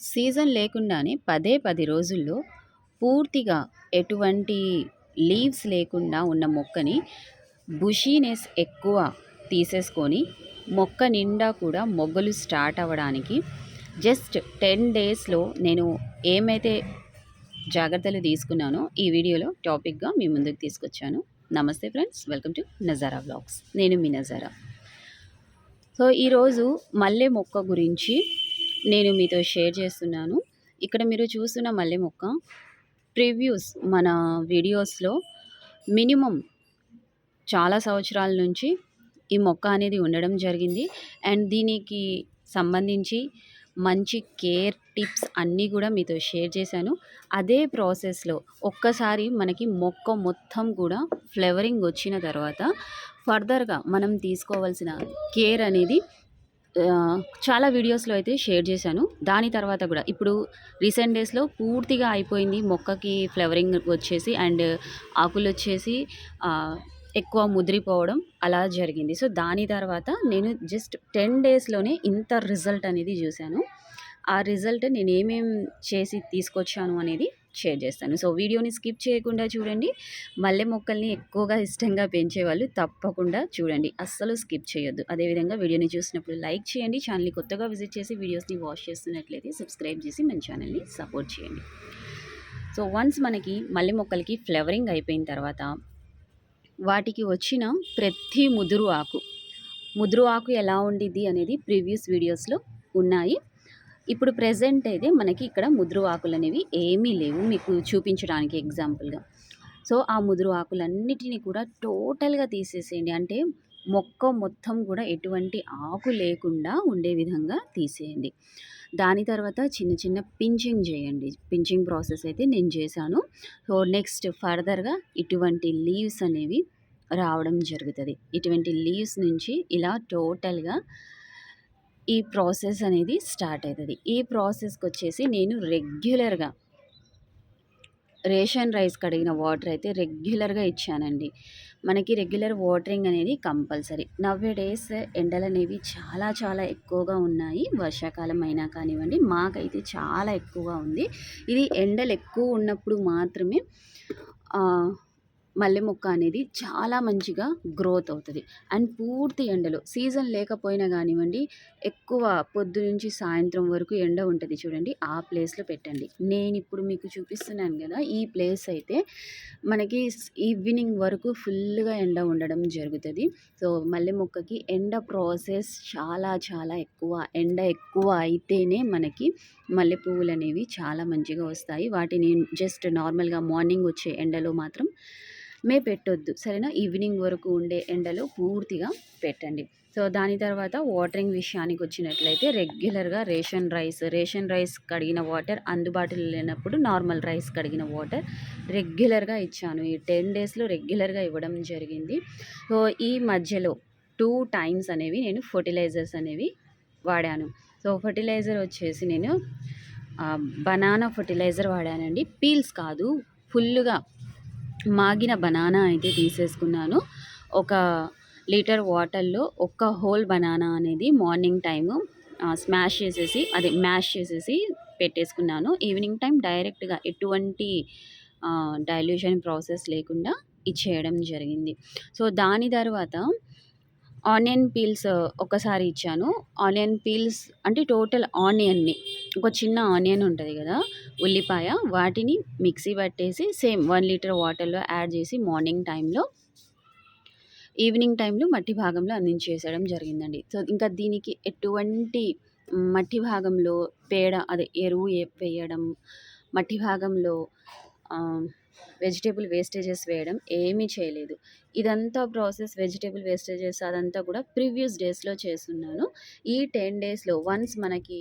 Season లేకుండానే పదే పది రోజుల్లో పూర్తిగా ఎటువంటి లీవ్స్ లేకుండా ఉన్న మొక్కని బుషీనెస్ ఎక్కువ తీసేసుకొని మొక్క నిండా కూడా మొగ్గలు స్టార్ట్ అవ్వడానికి జస్ట్ టెన్ డేస్లో నేను ఏమైతే జాగ్రత్తలు తీసుకున్నానో ఈ వీడియోలో టాపిక్గా మీ ముందుకు తీసుకొచ్చాను. నమస్తే friends welcome to Nazara vlogs నేను మీ నజారా. సో ఈరోజు మల్లె మొక్క గురించి నేను మీతో షేర్ చేస్తున్నాను. ఇక్కడ మీరు చూస్తున్న మల్లె మొక్క ప్రివ్యూస్ మన వీడియోస్లో మినిమం చాలా సంవత్సరాల నుంచి ఈ మొక్క అనేది ఉండడం జరిగింది. అండ్ దీనికి సంబంధించి మంచి కేర్ టిప్స్ అన్నీ కూడా మీతో షేర్ చేశాను. అదే ప్రాసెస్లో ఒక్కసారి మనకి మొక్క మొత్తం కూడా ఫ్లవరింగ్ వచ్చిన తర్వాత ఫర్దర్గా మనం తీసుకోవాల్సిన కేర్ అనేది చాలా వీడియోస్లో అయితే షేర్ చేశాను. దాని తర్వాత కూడా ఇప్పుడు రీసెంట్ డేస్లో పూర్తిగా అయిపోయింది మొక్కకి ఫ్లవరింగ్ వచ్చేసి అండ్ ఆకులు వచ్చేసి ఎక్కువ ముదిరిపోవడం అలా జరిగింది. సో దాని తర్వాత నేను జస్ట్ టెన్ డేస్లోనే ఇంత రిజల్ట్ అనేది చూశాను. ఆ రిజల్ట్ నేను ఏమేం చేసి తీసుకొచ్చాను అనేది షేర్ చేస్తాను. సో వీడియోని స్కిప్ చేయకుండా చూడండి. మల్లె మొక్కల్ని ఎక్కువగా ఇష్టంగా పెంచేవాళ్ళు తప్పకుండా చూడండి. అస్సలు స్కిప్ చేయొద్దు. అదేవిధంగా వీడియోని చూసినప్పుడు లైక్ చేయండి. ఛానల్ని కొత్తగా విజిట్ చేసి వీడియోస్ని వాచ్ చేస్తున్నట్లయితే సబ్స్క్రైబ్ చేసి మన ఛానల్ని సపోర్ట్ చేయండి. సో వన్స్ మనకి మల్లె మొక్కలకి ఫ్లవరింగ్ అయిపోయిన తర్వాత వాటికి వచ్చిన ప్రతి ముదురు ఆకు ముదురు ఆకు ఎలా ఉండిద్ది అనేది ప్రీవియస్ వీడియోస్లో ఉన్నాయి. ఇప్పుడు ప్రజెంట్ అయితే మనకి ఇక్కడ ముదురు ఆకులు అనేవి ఏమీ లేవు మీకు చూపించడానికి ఎగ్జాంపుల్గా సో ఆ ముదురు ఆకులన్నిటినీ కూడా టోటల్గా తీసేసేయండి. అంటే మొక్క మొత్తం కూడా ఎటువంటి ఆకు లేకుండా ఉండే విధంగా తీసేయండి. దాని తర్వాత చిన్న చిన్న పించింగ్ చేయండి. పించింగ్ ప్రాసెస్ అయితే నేను చేశాను. సో నెక్స్ట్ ఫర్దర్గా ఇటువంటి లీవ్స్ అనేవి రావడం జరుగుతుంది. ఇటువంటి లీవ్స్ నుంచి ఇలా టోటల్గా ఈ ప్రాసెస్ అనేది స్టార్ట్ అవుతుంది ఈ ప్రాసెస్కి వచ్చేసి నేను రెగ్యులర్గా రేషన్ రైస్ కడిగిన వాటర్ అయితే రెగ్యులర్గా ఇచ్చానండి. మనకి రెగ్యులర్ వాటరింగ్ అనేది కంపల్సరీ. నవ్వే డేస్ ఎండలు అనేవి చాలా చాలా ఎక్కువగా ఉన్నాయి. వర్షాకాలం అయినా కానివ్వండి మాకైతే చాలా ఎక్కువగా ఉంది. ఇది ఎండలు ఎక్కువ ఉన్నప్పుడు మాత్రమే మల్లె మొక్క అనేది చాలా మంచిగా గ్రోత్ అవుతుంది. అండ్ పూర్తి ఎండలో సీజన్ లేకపోయినా కానివ్వండి ఎక్కువ పొద్దు నుంచి సాయంత్రం వరకు ఎండ ఉంటుంది చూడండి ఆ ప్లేస్లో పెట్టండి. నేను ఇప్పుడు మీకు చూపిస్తున్నాను కదా ఈ ప్లేస్ అయితే మనకి ఈవినింగ్ వరకు ఫుల్గా ఎండ ఉండడం జరుగుతుంది. సో మల్లె మొక్కకి ఎండ ప్రాసెస్ చాలా చాలా ఎక్కువ ఎండ ఎక్కువ అయితేనే మనకి మల్లె పువ్వులు అనేవి చాలా మంచిగా వస్తాయి. వాటిని జస్ట్ నార్మల్గా మార్నింగ్ వచ్చే ఎండలో మాత్రం మే పెట్టొద్దు. సరేనా? ఈవినింగ్ వరకు ఉండే ఎండలో పూర్తిగా పెట్టండి. సో దాని తర్వాత వాటరింగ్ విషయానికి వచ్చినట్లయితే రెగ్యులర్గా రేషన్ రైస్ రేషన్ రైస్ కడిగిన వాటర్ అందుబాటులో లేనప్పుడు నార్మల్ రైస్ కడిగిన వాటర్ రెగ్యులర్గా ఇచ్చాను. ఈ టెన్ డేస్లో రెగ్యులర్గా ఇవ్వడం జరిగింది. సో ఈ మధ్యలో టూ టైమ్స్ అనేవి నేను ఫర్టిలైజర్స్ అనేవి వాడాను. సో ఫర్టిలైజర్ వచ్చేసి నేను బనానా ఫర్టిలైజర్ వాడానండి. పీల్స్ కాదు ఫుల్గా మాగిన బనానా అయితే తీసేసుకున్నాను. ఒక లీటర్ వాటర్లో ఒక్క హోల్ బనానా అనేది మార్నింగ్ టైము స్మాష్ చేసేసి అదే మ్యాష్ చేసేసి పెట్టేసుకున్నాను. ఈవినింగ్ టైం డైరెక్ట్గా ఎటువంటి డైల్యూషన్ ప్రాసెస్ లేకుండా ఇచ్చేయడం జరిగింది. సో దాని తర్వాత ఆనియన్ పీల్స్ ఒకసారి ఇచ్చాను. ఆనియన్ పీల్స్ అంటే టోటల్ ఆనియన్ని ఒక చిన్న ఆనియన్ ఉంటుంది కదా ఉల్లిపాయ వాటిని మిక్సీ పట్టేసి సేమ్ వన్ లీటర్ వాటర్లో యాడ్ చేసి మార్నింగ్ టైంలో ఈవినింగ్ టైంలో మట్టి భాగంలో అందించేసేయడం జరిగిందండి. సో ఇంకా దీనికి ఎటువంటి మట్టి భాగంలో పేడ అదే ఎరువు వేయడం మట్టి భాగంలో వెజిటేబుల్ వేస్టేజెస్ వేయడం ఏమీ చేయలేదు. ఇదంతా ప్రాసెస్ వెజిటేబుల్ వేస్టేజెస్ అదంతా కూడా ప్రీవియస్ డేస్లో చేస్తున్నాను. ఈ టెన్ డేస్లో వన్స్ మనకి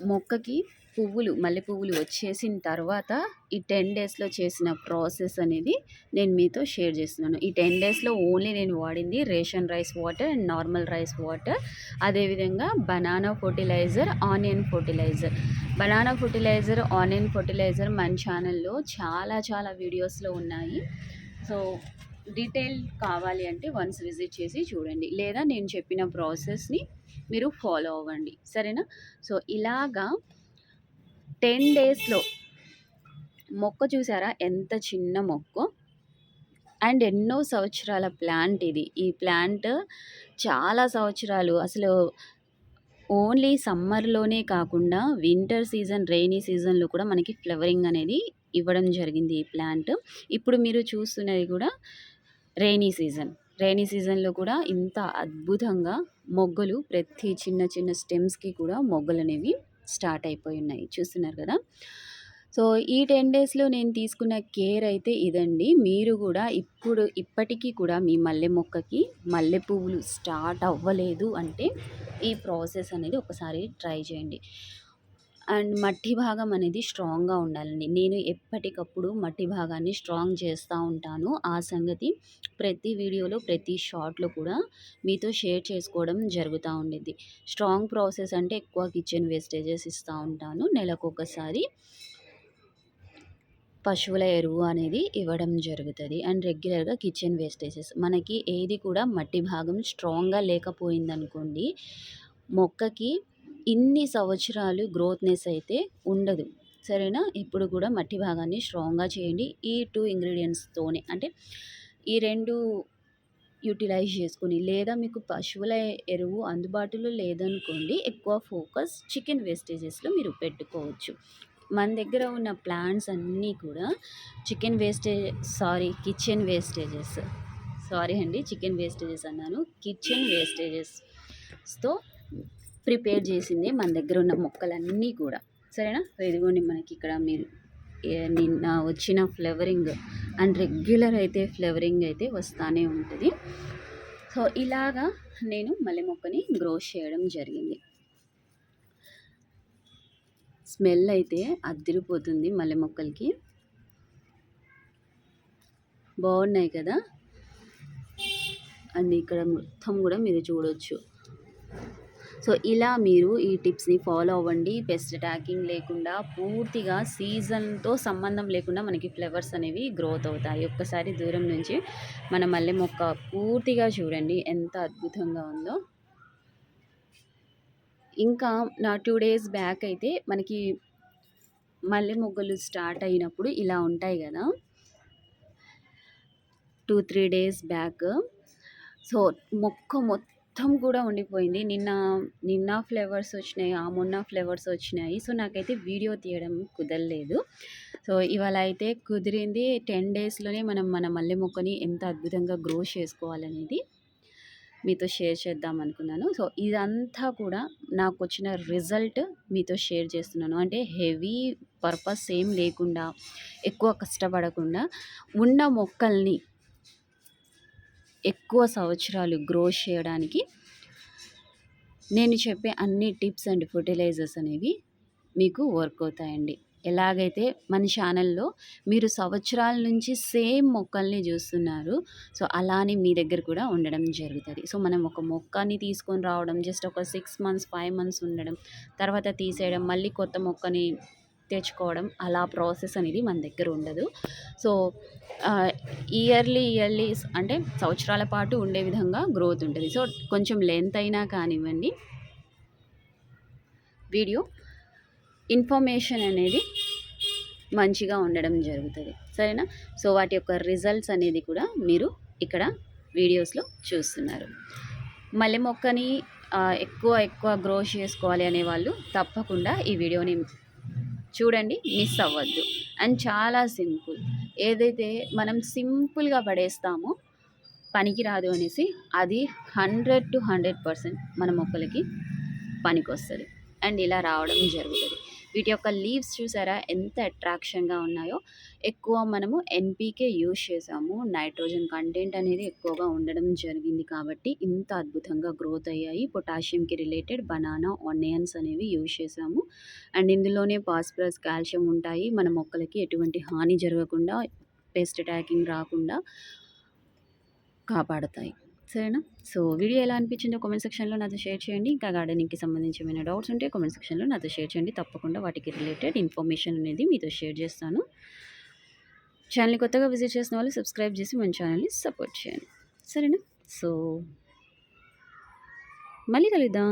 మొక్కకి పువ్వులు మల్లె పువ్వులు వచ్చేసిన తర్వాత ఈ టెన్ డేస్లో చేసిన ప్రాసెస్ అనేది నేను మీతో షేర్ చేస్తున్నాను. ఈ టెన్ డేస్లో ఓన్లీ నేను వాడింది ration rice water and normal rice water. అదేవిధంగా banana fertiliser onion fertiliser. Banana fertiliser onion fertiliser మన ఛానల్లో చాలా చాలా వీడియోస్లో ఉన్నాయి. సో డీటెయిల్ కావాలి అంటే వన్స్ విజిట్ చేసి చూడండి. లేదా నేను చెప్పిన ప్రాసెస్ని మీరు ఫాలో అవ్వండి. సరేనా? సో ఇలాగా టెన్ డేస్లో మొక్క చూసారా? ఎంత చిన్న మొక్క? అండ్ ఎన్నో సంవత్సరాల ప్లాంట్ ఇది. ఈ ప్లాంట్ చాలా సంవత్సరాలు. అసలు ఓన్లీ సమ్మర్లోనే కాకుండా వింటర్ సీజన్ రెయినీ సీజన్లో కూడా మనకి ఫ్లవరింగ్ అనేది ఇవ్వడం జరిగింది ఈ ప్లాంట్. ఇప్పుడు మీరు చూస్తున్నది కూడా రెయినీ సీజన్. రెయినీ సీజన్లో కూడా ఇంత అద్భుతంగా మొగ్గలు ప్రతి చిన్న చిన్న స్టెమ్స్కి కూడా మొగ్గలు అనేవి స్టార్ట్ అయిపోయి ఉన్నాయి. చూస్తున్నారు కదా? సో ఈ టెన్ డేస్లో నేను తీసుకున్న కేర్ అయితే ఇదండి. మీరు కూడా ఇప్పుడు ఇప్పటికీ కూడా మీ మల్లె మొక్కకి మల్లె పువ్వులు స్టార్ట్ అవ్వలేదు అంటే ఈ ప్రాసెస్ అనేది ఒకసారి ట్రై చేయండి. అండ్ మట్టి భాగం అనేది స్ట్రాంగ్గా ఉండాలండి. నేను ఎప్పటికప్పుడు మట్టి భాగాన్ని స్ట్రాంగ్ చేస్తూ ఉంటాను. ఆ సంగతి ప్రతి వీడియోలో ప్రతి షార్ట్లో కూడా మీతో షేర్ చేసుకోవడం జరుగుతూ ఉండేది స్ట్రాంగ్ ప్రాసెస్ అంటే ఎక్కువ కిచెన్ వేస్టేజెస్ ఇస్తూ ఉంటాను. నెలకు ఒకసారి పశువుల ఎరువు అనేది ఇవ్వడం జరుగుతుంది. అండ్ రెగ్యులర్గా కిచెన్ వేస్టేజెస్. మనకి ఏది కూడా మట్టి భాగం స్ట్రాంగ్గా లేకపోయిందనుకోండి మొక్కకి ఇన్ని సంవత్సరాలు గ్రోత్నెస్ అయితే ఉండదు. సరేనా? ఇప్పుడు కూడా మట్టి భాగాన్ని స్ట్రాంగ్గా చేయండి. ఈ టూ ఇంగ్రీడియంట్స్తోనే అంటే ఈ రెండు యూటిలైజ్ చేసుకొని లేదా మీకు పశువుల ఎరువు అందుబాటులో లేదనుకోండి ఎక్కువ ఫోకస్ చికెన్ వేస్టేజెస్లో మీరు పెట్టుకోవచ్చు. మన దగ్గర ఉన్న ప్లాంట్స్ అన్నీ కూడా chicken wastage sorry kitchen wastages. Sorry అండి చికెన్ వేస్టేజెస్ అన్నాను. కిచెన్ వేస్టేజెస్తో ప్రిపేర్ చేసింది మన దగ్గర ఉన్న మొక్కలన్నీ కూడా. సరేనా? ఇదిగోండి మనకి ఇక్కడ మీరు నిన్న వచ్చిన ఫ్లవరింగ్ అండ్ రెగ్యులర్ అయితే ఫ్లవరింగ్ అయితే వస్తూనే ఉంటుంది. సో ఇలాగా నేను మల్లె మొక్కని గ్రో చేయడం జరిగింది. స్మెల్ అయితే అద్దిరిపోతుంది మల్లె మొక్కలకి. బాగున్నాయి కదా? అండ్ ఇక్కడ మొత్తం కూడా మీరు చూడవచ్చు సో ఇలా మీరు ఈ టిప్స్ని ఫాలో అవ్వండి. పెస్ట్ ట్యాకింగ్ లేకుండా పూర్తిగా సీజన్తో సంబంధం లేకుండా మనకి ఫ్లవర్స్ అనేవి గ్రోత్ అవుతాయి. ఒక్కసారి దూరం నుంచి మన మల్లె మొక్క పూర్తిగా చూడండి ఎంత అద్భుతంగా ఉందో. ఇంకా నా టూ డేస్ బ్యాక్ అయితే మనకి మల్లె మొగ్గలు స్టార్ట్ అయినప్పుడు ఇలా ఉంటాయి కదా. Two three days back. So మొక్క మొత్తం మొత్తం కూడా ఉండిపోయింది. నిన్న నిన్న ఫ్లేవర్స్ వచ్చినాయి ఆ మొన్న ఫ్లేవర్స్ వచ్చినాయి. సో నాకైతే వీడియో తీయడం కుదరలేదు. సో ఇవాళ అయితే కుదిరింది టెన్ డేస్లోనే మనం మన మల్లె మొక్కని ఎంత అద్భుతంగా గ్రో చేసుకోవాలనేది మీతో షేర్ చేద్దాం అనుకున్నాను. సో ఇదంతా కూడా నాకు వచ్చిన రిజల్ట్ మీతో షేర్ చేస్తున్నాను. అంటే హెవీ పర్పస్ ఏం లేకుండా ఎక్కువ కష్టపడకుండా ఉన్న మొక్కల్ని ఎక్కువ సంవత్సరాలు గ్రో చేయడానికి నేను చెప్పే అన్ని టిప్స్ అండ్ ఫర్టిలైజర్స్ అనేవి మీకు వర్క్ అవుతాయండి. ఎలాగైతే మన ఛానల్లో మీరు సంవత్సరాల నుంచి సేమ్ మొక్కల్ని చూస్తున్నారు సో అలానే మీ దగ్గర కూడా ఉండడం జరుగుతుంది. సో మనం ఒక మొక్కని తీసుకొని రావడం జస్ట్ ఒక సిక్స్ మంత్స్ ఫైవ్ మంత్స్ ఉండడం తర్వాత తీసేయడం మళ్ళీ కొత్త మొక్కని తెచ్చుకోవడం అలా ప్రాసెస్ అనేది మన దగ్గర ఉండదు. సో ఇయర్లీ ఇయర్లీ అంటే సంవత్సరాల పాటు ఉండే విధంగా గ్రోత్ ఉంటుంది. సో కొంచెం లెంత్ అయినా కానివ్వండి వీడియో ఇన్ఫర్మేషన్ అనేది మంచిగా ఉండడం జరుగుతుంది. సరేనా? సో వాటి యొక్క రిజల్ట్స్ అనేది కూడా మీరు ఇక్కడ వీడియోస్లో చూస్తున్నారు. మల్లె మొక్కని ఎక్కువ ఎక్కువ గ్రో చేసుకోవాలి అనే వాళ్ళు తప్పకుండా ఈ వీడియోని చూడండి మిస్ అవ్వద్దు. అండ్ చాలా సింపుల్. ఏదైతే మనం సింపుల్గా పడేస్తామో పనికిరాదు అనేసి అది హండ్రెడ్ టు హండ్రెడ్ పర్సెంట్ మన మొక్కలకి పనికొస్తుంది. అండ్ ఇలా రావడం జరుగుతుంది. వీటి యొక్క లీవ్స్ చూసారా? ఎంత అట్రాక్షన్గా ఉన్నాయో. ఎక్కువ మనము ఎన్పీకే యూజ్ చేసాము. నైట్రోజన్ కంటెంట్ అనేది ఎక్కువగా ఉండడం జరిగింది కాబట్టి ఇంత అద్భుతంగా గ్రోత్ అయ్యాయి. పొటాషియంకి రిలేటెడ్ బనానా ఆనియన్స్ అనేవి యూజ్ చేసాము. అండ్ ఇందులోనే పాస్పరస్ కాల్షియం ఉంటాయి. మన మొక్కలకి ఎటువంటి హాని జరగకుండా పెస్ట్ అటాకింగ్ రాకుండా కాపాడతాయి. సరేనా సో వీడియో ఎలా అనిపించిందో కామెంట్ సెక్షన్లో నాతో షేర్ చేయండి. ఇంకా గార్డెనింగ్కి సంబంధించి ఏమైనా డౌట్స్ ఉంటే కామెంట్ సెక్షన్లో నాతో షేర్ చేయండి. తప్పకుండా వాటికి రిలేటెడ్ ఇన్ఫర్మేషన్ అనేది మీతో షేర్ చేస్తాను. ఛానల్ని కొత్తగా విజిట్ చేసిన వాళ్ళు సబ్స్క్రైబ్ చేసి మన ఛానల్ని సపోర్ట్ చేయండి. సరేనా? సో మళ్ళీ కలుద్దాం.